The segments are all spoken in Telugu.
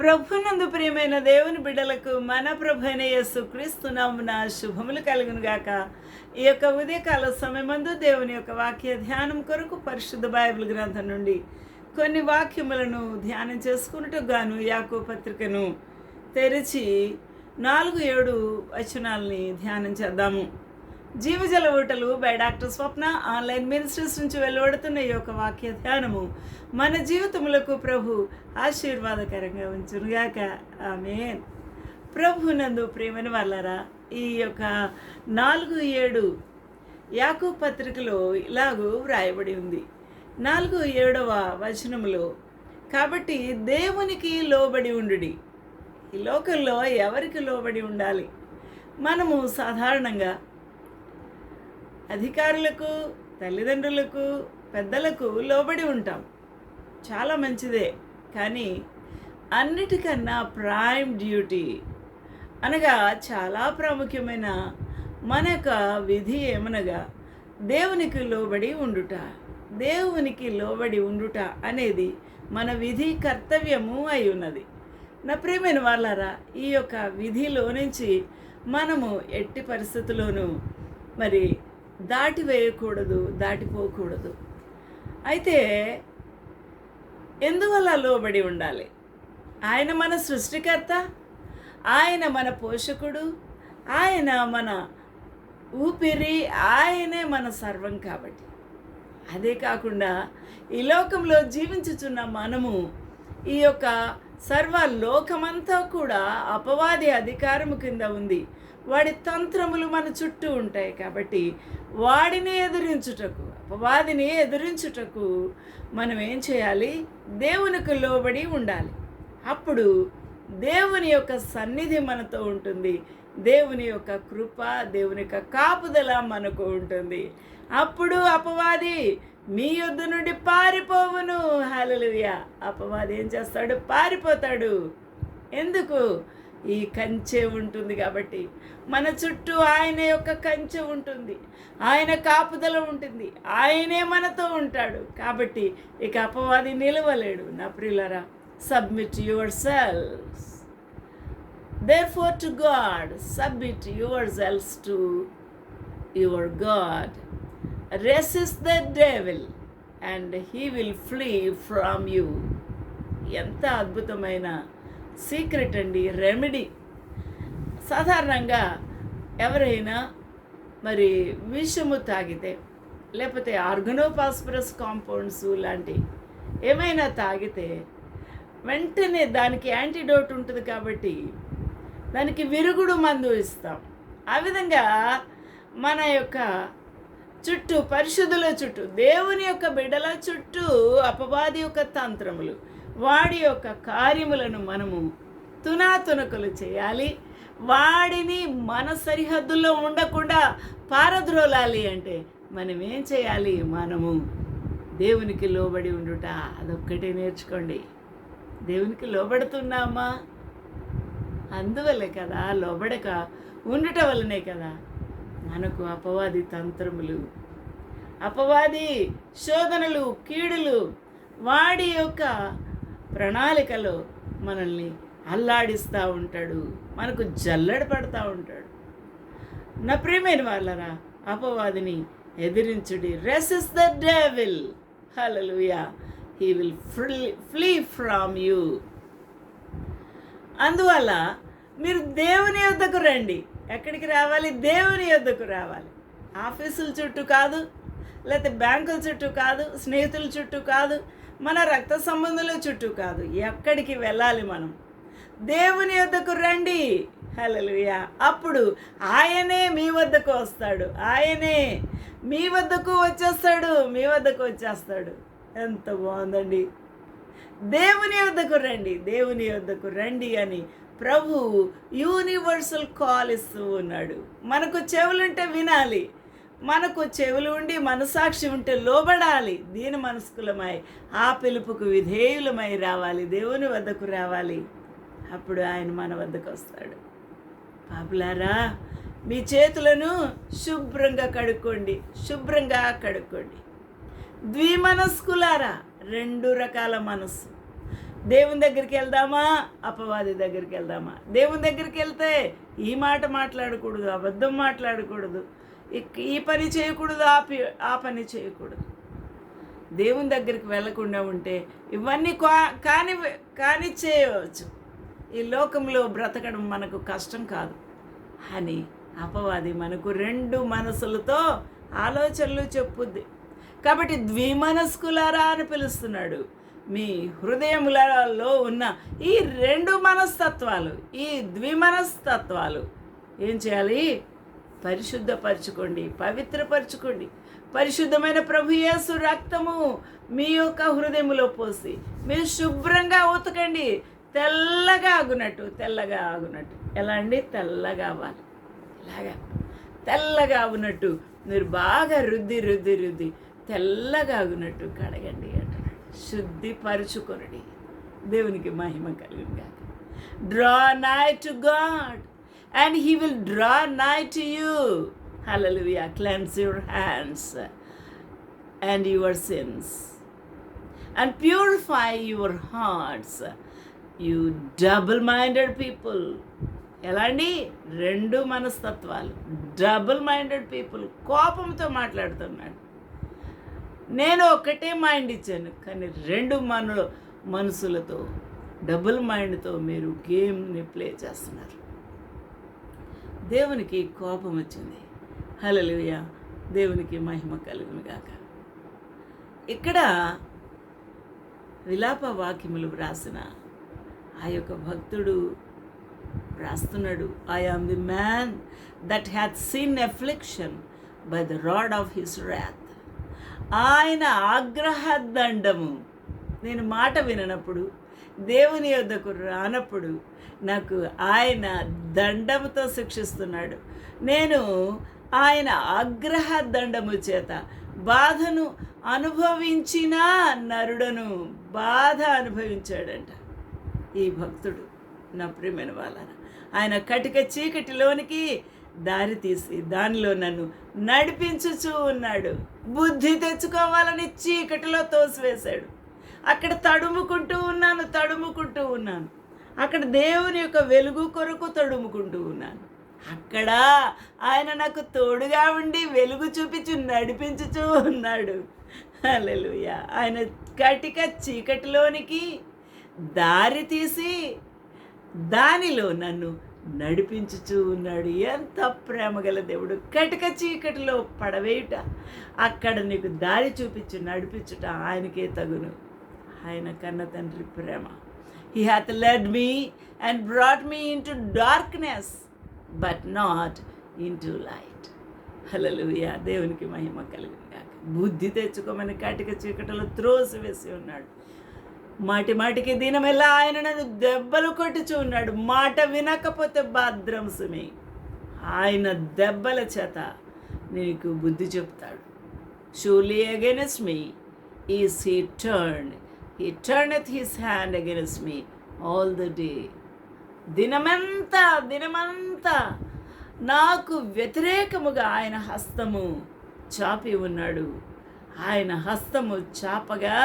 ప్రభునందు ప్రియమైన దేవుని బిడ్డలకు మన ప్రభు అయిన యేసు క్రీస్తునామున శుభములు కలుగును గాక ఈ యొక్క ఉదయకాల సమయమందు దేవుని యొక్క వాక్య ధ్యానం కొరకు పరిశుద్ధ బైబిల్ గ్రంథం నుండి కొన్ని వాక్యములను ధ్యానం చేసుకున్నట్టు గాను యాకో పత్రికను తెరిచి నాలుగు ఏడు వచనాలని ధ్యానం చేద్దాము. జీవజల ఊటలు by doctor Swapna online ministries నుంచి వెలువడుతున్న ఈ యొక్క వాక్య ధ్యానము మన జీవితములకు ప్రభు ఆశీర్వాదకరంగా ఉంచునుగాక. ఆమె ప్రభు నందు ప్రేమని వల్లరా ఈ యొక్క నాలుగు ఏడు యాకు పత్రికలో ఇలాగూ వ్రాయబడి ఉంది. నాలుగు ఏడవ వచనములో కాబట్టి దేవునికి లోబడి ఉండుడి. ఈ లోకంలో ఎవరికి లోబడి ఉండాలి? మనము సాధారణంగా అధికారులకు తల్లిదండ్రులకు పెద్దలకు లోబడి ఉంటాం. చాలా మంచిదే. కానీ అన్నిటికన్నా ప్రైమ్ డ్యూటీ అనగా చాలా ప్రాముఖ్యమైన మన యొక్క విధి ఏమనగా దేవునికి లోబడి ఉండుట. దేవునికి లోబడి ఉండుట అనేది మన విధి కర్తవ్యము అయి ఉన్నది. నా ప్రేమైన వాళ్ళారా ఈ యొక్క విధిలో నుంచి మనము ఎట్టి పరిస్థితుల్లోనూ మరి దాటి వేయకూడదు దాటిపోకూడదు. అయితే ఎందువల్ల లోబడి ఉండాలి? ఆయన మన సృష్టికర్త ఆయన మన పోషకుడు ఆయన మన ఊపిరి ఆయనే మన సర్వం కాబట్టి. అదే కాకుండా ఈ లోకంలో జీవించుచున్న మనము ఈ యొక్క సర్వ లోకమంతా కూడా అపవాది అధికారము కింద ఉంది. వాడి తంత్రములు మన చుట్టూ ఉంటాయి కాబట్టి వాడిని ఎదిరించుటకు అపవాదిని ఎదిరించుటకు మనం ఏం చేయాలి? దేవునికి లోబడి ఉండాలి. అప్పుడు దేవుని యొక్క సన్నిధి మనతో ఉంటుంది. దేవుని యొక్క కృప దేవుని యొక్క కాపుదల మనకు ఉంటుంది. అప్పుడు అపవాది మీ యొద్ద నుండి పారిపోవును. హలలుయ అపవాది ఏం చేస్తాడు? పారిపోతాడు. ఎందుకు? ఈ కంచె ఉంటుంది కాబట్టి. మన చుట్టూ ఆయన యొక్క కంచె ఉంటుంది. ఆయన కాపుదల ఉంటుంది. ఆయనే మనతో ఉంటాడు. కాబట్టి ఇక అపవాది నిలవలేడు. నా ప్రియులరా submit yourselves therefore to God submit yourselves to your God resist the devil and he will flee from you ఎంత అద్భుతమైన సీక్రెట్ అండి రెమెడీ. సాధారణంగా ఎవరైనా మరి విషము తాగితే లేకపోతే ఆర్గనోపాస్పరస్ కాంపౌండ్స్ లాంటి ఏమైనా తాగితే వెంటనే దానికి యాంటీడోట్ ఉంటుంది కాబట్టి దానికి విరుగుడు మందు ఇస్తాం. ఆ విధంగా మన యొక్క చుట్టూ పరిశుద్ధుల చుట్టూ దేవుని యొక్క బిడ్డల చుట్టూ అపవాది యొక్క తంత్రములు వాడి యొక్క కార్యములను మనము తునాతునకలు చేయాలి. వాడిని మన సరిహద్దుల్లో ఉండకుండా పారద్రోలాలి అంటే మనం ఏం చేయాలి? మనము దేవునికి లోబడి ఉండుట అదొక్కటే నేర్చుకోండి. దేవునికి లోబడుతున్నామా? అందువల్లే కదా లోబడక ఉండట వల్లనే కదా మనకు అపవాది తంత్రములు అపవాది శోధనలు కీడులు వాడి యొక్క ప్రణాళికలో మనల్ని అల్లాడిస్తూ ఉంటాడు మనకు జల్లెడ పడతా ఉంటాడు. నా ప్రియమైన వాళ్ళరా అపవాదిని ఎదిరించుడి resist the devil hallelujah he will flee flee from you అందువల్ల మీరు దేవుని యొద్దకు రండి. ఎక్కడికి రావాలి? దేవుని యొద్దకు రావాలి. ఆఫీసుల చుట్టూ కాదు లేకపోతే బ్యాంకుల చుట్టూ కాదు స్నేహితుల చుట్టూ కాదు మన రక్త సంబంధుల చుట్టూ కాదు ఎక్కడికి వెళ్ళాలి మనం? దేవుని వద్దకు రండి. హలలుయా అప్పుడు ఆయనే మీ వద్దకు వస్తాడు. ఆయనే మీ వద్దకు వచ్చేస్తాడు మీ వద్దకు వచ్చేస్తాడు. ఎంత బాగుందండి. దేవుని వద్దకు రండి దేవుని వద్దకు రండి అని ప్రభు యూనివర్సల్ కాల్ ఇస్తూ ఉన్నాడు. మనకు చెవులుంటే వినాలి. మనకు చెవులు ఉండి మనసాక్షి ఉంటే లోబడాలి. దీని మనస్కులమై ఆ పిలుపుకు విధేయులమై రావాలి. దేవుని వద్దకు రావాలి. అప్పుడు ఆయన మన వద్దకు వస్తాడు. పాపులారా మీ చేతులను శుభ్రంగా కడుక్కోండి. శుభ్రంగా కడుక్కోండి. ద్విమనస్కులారా రెండు రకాల మనస్సు. దేవుని దగ్గరికి వెళ్దామా? అపవాది దగ్గరికి వెళ్దామా? దేవుని దగ్గరికి వెళ్తే ఈ మాట మాట్లాడకూడదు అబద్ధం మాట్లాడకూడదు. ఈ పని చేయకూడదు ఆ పి- ఆ పని చేయకూడదు. దేవుని దగ్గరికి వెళ్ళకుండా ఉంటే ఇవన్నీ కా- కాని కాని చేయవచ్చు. ఈ లోకంలో బ్రతకడం మనకు కష్టం కాదు. అని అపవాది మనకు రెండు మనసులతో ఆలోచనలు చెప్పుద్ది. కాబట్టి ద్విమనస్కులారా అని పిలుస్తున్నాడు. మీ హృదయములలో ఉన్న ఈ రెండు మనస్తత్వాలు ఈ ద్విమనస్తత్వాలు ఏం చేయాలి? పరిశుద్ధపరచుకోండి పవిత్రపరచుకోండి. పరిశుద్ధమైన ప్రభుయేసు రక్తము మీ యొక్క హృదయములో పోసి మీరు శుభ్రంగా ఉతకండి. తెల్లగా ఆగునట్టు తెల్లగా ఆగునట్టు. ఎలా అండి? తెల్లగా అవ్వాలి. ఇలాగా. తెల్లగా ఉన్నట్టు మీరు బాగా రుద్ది రుద్ది రుద్ది తెల్లగా ఆగునట్టు కడగండి అంటున్నాడు శుద్ధిపరచుకొనడి. దేవునికి మహిమ కలిగింది draw nigh to God and he will draw nigh to you hallelujah cleanse your hands and your sins and purify your hearts you double minded people ఎలా అండి రెండు మనస్తత్వాలు. డబుల్ మైండెడ్ పీపుల్ కోపంతో మాట్లాడుతున్నాడు. నేను ఒకటే మైండ్ ఇచ్చాను. కానీ రెండు మను మనసులతో డబుల్ మైండ్తో మీరు గేమ్ని ప్లే చేస్తున్నారు. దేవునికి కోపం వచ్చింది. హలలుయ దేవునికి మహిమ కలుగునుగాక ఇక్కడ విలాప వాక్యములు వ్రాసిన ఆ యొక్క భక్తుడు వ్రాస్తున్నాడు. I am the man that hath seen affliction by the rod of his wrath ఆయన ఆగ్రహ దండము. నేను మాట విననప్పుడు దేవుని యొద్దకు రానప్పుడు నాకు ఆయన దండముతో శిక్షిస్తున్నాడు. నేను ఆయన ఆగ్రహ దండము చేత బాధను అనుభవించిన నరుడను బాధ అనుభవించాడంట. ఈ భక్తుడు నా ప్రియమైన వాళ్ళన ఆయన కటిక చీకటిలోనికి దారి తీసి దానిలో నన్ను నడిపించుచూ ఉన్నాడు. బుద్ధి తెచ్చుకోవాలని చీకటిలో తోసివేశాడు. అక్కడ తడుముకుంటూ ఉన్నాను తడుముకుంటూ ఉన్నాను. అక్కడ దేవుని యొక్క వెలుగు కొరకు తడుముకుంటూ ఉన్నాను. అక్కడ ఆయన నాకు తోడుగా ఉండి వెలుగు చూపించు నడిపించుచూ ఉన్నాడు. హల్లెలూయా. ఆయన కటిక చీకటిలోనికి దారి తీసి దానిలో నన్ను నడిపించుచూ ఉన్నాడు. ఎంత ప్రేమ గల దేవుడు. కటిక చీకటిలో పడవేయుట అక్కడ నీకు దారి చూపించు నడిపించుట ఆయనకే తగును. ఆయన కన్న తండ్రి ప్రేమ. He hath led me and brought me into darkness but not into light hallelujah దేవునికి మహిమ కలిగింది బుద్ధి తెచ్చుకోమని కటిక చీకటిలో త్రోసి వేసి ఉన్నాడు. మాటి మాటికి దినమెల్లా ఆయన నన్ను దెబ్బలు కొట్టుచు ఉన్నాడు. మాట వినకపోతే భద్రంసుమి ఆయన దెబ్బల చేత నీకు బుద్ధి చెప్తాడు. Surely against me is he turn he turneth his hand against me all the day దినమంతా దినమంతా నాకు వ్యతిరేకముగా ఆయన హస్తము చాపి ఉన్నాడు. ఆయన హస్తము చాపగా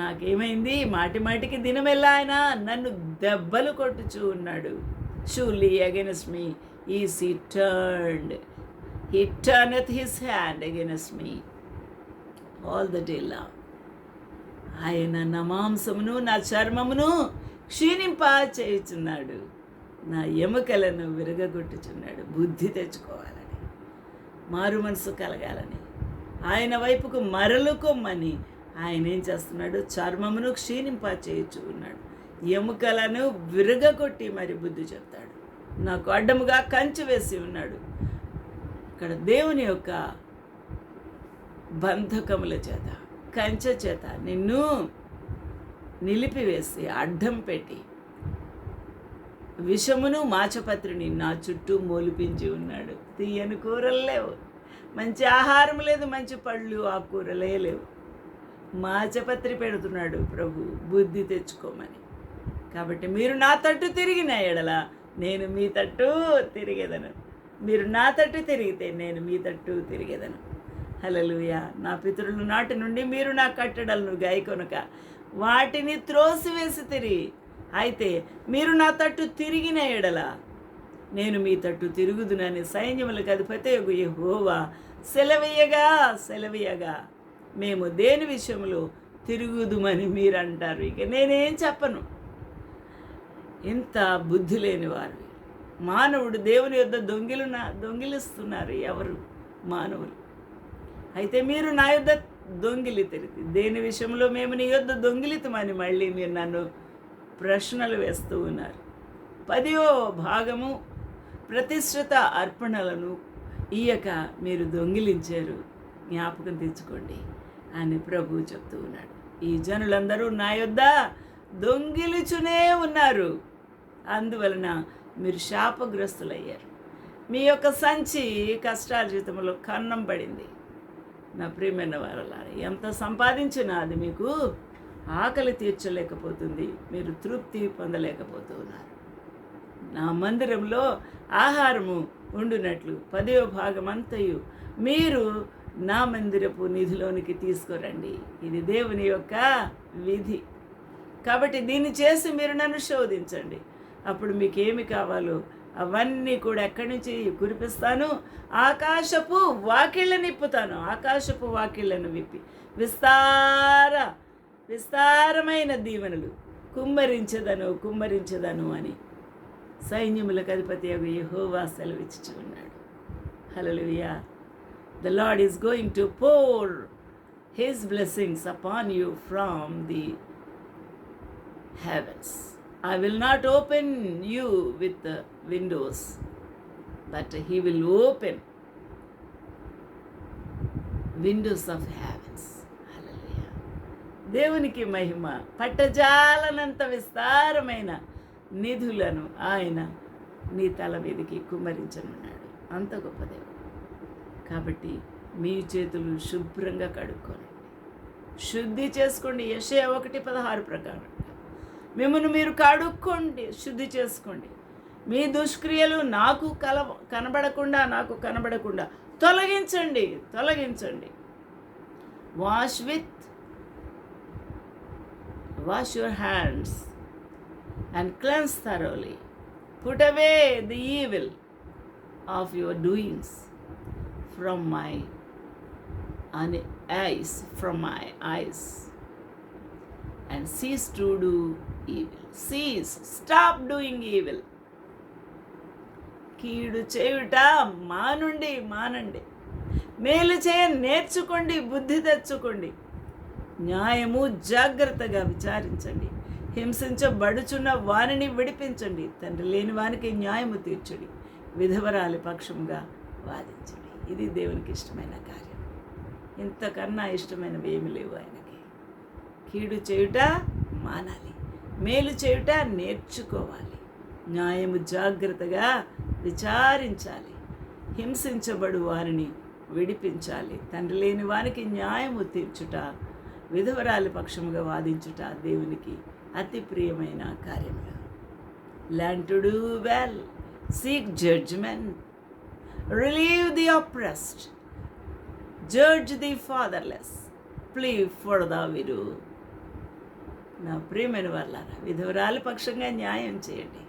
నాకేమైంది? మాటి మాటికి దినమెల్లా ఆయన నన్ను దెబ్బలు కొట్టుచూ ఉన్నాడు. Surely against me is he turned he turneth his hand against me all the day లా ఆయన నా మాంసమును నా చర్మమును క్షీణింప చేయుచున్నాడు. నా ఎముకలను విరగగొట్టుచున్నాడు. బుద్ధి తెచ్చుకోవాలని మారు మనసు కలగాలని ఆయన వైపుకు మరలుకొమ్మని ఆయన ఏం చేస్తున్నాడు? చర్మమును క్షీణింప చేయుచు ఉన్నాడు ఎముకలను విరగగొట్టి మరి బుద్ధి చెప్తాడు. నాకు అడ్డముగా కంచి వేసి ఉన్నాడు. ఇక్కడ దేవుని యొక్క బంధకముల చేత కంచె చేత నిన్ను నిలిపివేసి అడ్డం పెట్టి విషమును మాచపత్రిని నా చుట్టూ మోలిపించి ఉన్నాడు. తీయని కూరలు లేవు. మంచి ఆహారం లేదు మంచి పళ్ళు ఆ కూరలే లేవు. మాచపత్రి పెడుతున్నాడు ప్రభు బుద్ధి తెచ్చుకోమని. కాబట్టి మీరు నా తట్టు తిరిగిన ఎడల నేను మీ తట్టు తిరిగేదను. మీరు నా తట్టు తిరిగితే నేను మీ తట్టు తిరిగేదను. హలలుయ నా పితరుల నాటి నుండి మీరు నా కట్టడలను గాయకొనక వాటిని త్రోసివేసి తిరిగి అయితే మీరు నా తట్టు తిరిగిన ఎడల నేను మీ తట్టు తిరుగుదునని సైన్యములకు అధిపతి యెహోవా సెలవీయగా సెలవీయగా. మేము దేని విషయంలో తిరుగుదుమని మీరు అంటారు ఇక నేనేం చెప్పను. ఇంత బుద్ధి లేని వారు. మానవుడు దేవుని యొద్ద దొంగిలున దొంగిలిస్తున్నారు ఎవరు? మానవులు. అయితే మీరు నా యొద్ద దొంగిలి తిరిగి దేని విషయంలో మేము నీ యొద్ద దొంగిలితమని మళ్ళీ మీరు నన్ను ప్రశ్నలు వేస్తూ ఉన్నారు. పదియో భాగము ప్రతిష్ఠిత అర్పణలను ఈయక మీరు దొంగిలించారు. జ్ఞాపకం తెచ్చుకోండి అని ప్రభువు చెప్తూ ఉన్నాడు. ఈ జనులందరూ నా యొద్ద దొంగిలుచునే ఉన్నారు. అందువలన మీరు శాపగ్రస్తులయ్యారు. మీ యొక్క సంచి కష్టార్జితంలో కన్నం పడింది. నా ప్రియమైన వారలారా ఎంత సంపాదించినా అది మీకు ఆకలి తీర్చలేకపోతుంది మీరు తృప్తి పొందలేకపోతూ ఉన్నారు నా మందిరంలో ఆహారము ఉండునట్లు పదవ భాగం అంతయు మీరు నా మందిరపు నిధిలోనికి తీసుకురండి. ఇది దేవుని యొక్క విధి. కాబట్టి దీన్ని చేసి మీరు నన్ను శోధించండి. అప్పుడు మీకు ఏమి కావాలో అవన్నీ కూడా ఎక్కడి నుంచి కురిపిస్తాను? ఆకాశపు వాకిళ్ళని నిప్పుతాను. ఆకాశపు వాకిళ్ళను విప్పి. విస్తార విస్తారమైన దీవెనలు. కుమ్మరించదను కుమ్మరించదను అని సైన్యములకు అధిపతి అవి యెహోవా సెలవిచ్చి ఉన్నాడు hallelujah the Lord is going to pour his blessings upon you from the heavens. I will not open you with windows but he will open windows of heavens దేవునికి మహిమ పట్టజాలనంత విస్తారమైన నిధులను ఆయన నీ తల మీదకి కుమరించనున్నాడు అంత గొప్ప దేవుడు. కాబట్టి మీ చేతులు శుభ్రంగా కడుక్కోనండి శుద్ధి చేసుకోండి. యశయ ఒకటి పదహారు ప్రకారం. మిమ్మల్ని మీరు కడుక్కోండి శుద్ధి చేసుకోండి. మీ దుష్క్రియలు నాకు కల కనబడకుండా నాకు కనబడకుండా తొలగించండి తొలగించండి. Wash with wash your hands and cleanse thoroughly put away the evil of your doings from my అని eyes from my eyes and cease to do evil cease stop doing evil కీడు చేయుట మానుండి మానండి. మేలు చేయ నేర్చుకోండి బుద్ధి తెచ్చుకోండి. న్యాయము జాగ్రత్తగా విచారించండి. హింసించబడుచున్న వారిని విడిపించండి. తండ్రి లేని వానికి న్యాయము తీర్చుడి. విధవరాలి పక్షంగా వాదించండి. ఇది దేవునికి ఇష్టమైన కార్యం. ఇంతకన్నా ఇష్టమైనవి ఏమి లేవు ఆయనకి. కీడు చేయుట మానాలి. మేలు చేయుట నేర్చుకోవాలి. న్యాయము జాగ్రత్తగా విచారించాలి. హింసించబడు వారిని విడిపించాలి. తండ్రి లేని వారికి న్యాయము తీర్చుట విధవరాలి పక్షముగా వాదించుట దేవునికి అతి ప్రియమైన కార్యములు. Learn to do well seek judgment. Relieve the oppressed judge the fatherless. Plead for the widow నా ప్రియమైన వాళ్ళారా విధవరాలి పక్షంగా న్యాయం చేయండి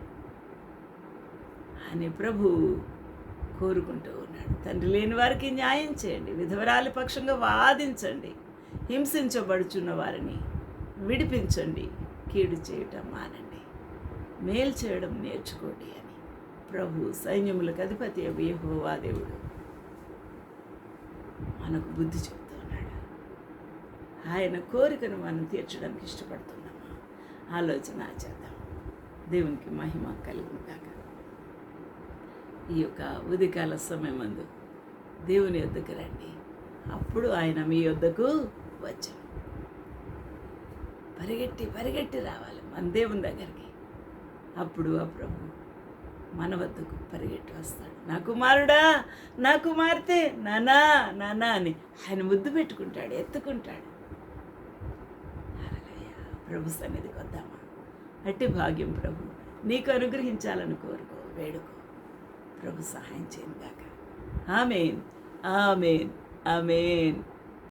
అని ప్రభు కోరుకుంటూ ఉన్నాడు. తండ్రి లేని వారికి న్యాయం చేయండి విధవరాలి పక్షంగా వాదించండి హింసించబడుచున్న వారిని విడిపించండి కీడు చేయటం మానండి మేలు చేయడం నేర్చుకోండి అని ప్రభు సైన్యములకు అధిపతి యెహోవా మనకు బుద్ధి చెప్పు ఆయన కోరికను మనం తీర్చడానికి ఇష్టపడుతున్నామా? ఆలోచన చేద్దాం. దేవునికి మహిమ కలిగిన కాక ఈ యొక్క ఉదికాల సమయమందు దేవుని యొద్దకు రండి. అప్పుడు ఆయన మీ యొద్దకు వచ్చాను పరిగెట్టి పరిగెట్టి రావాలి మన దేవుని దగ్గరికి. అప్పుడు ఆ ప్రభు మన వద్దకు పరిగెట్టి వస్తాడు. నా కుమారుడా నా కుమార్తె నానా నానా అని ఆయన ముద్దు పెట్టుకుంటాడు ఎత్తుకుంటాడు. ప్రభు సన్నిధికి వద్దామా? అట్టి భాగ్యం ప్రభు నీకు అనుగ్రహించాలని కోరుకో వేడుకో. ప్రభు సహాయం చేయను గాక. ఆమెన్. ఆమెన్. ఆమెన్.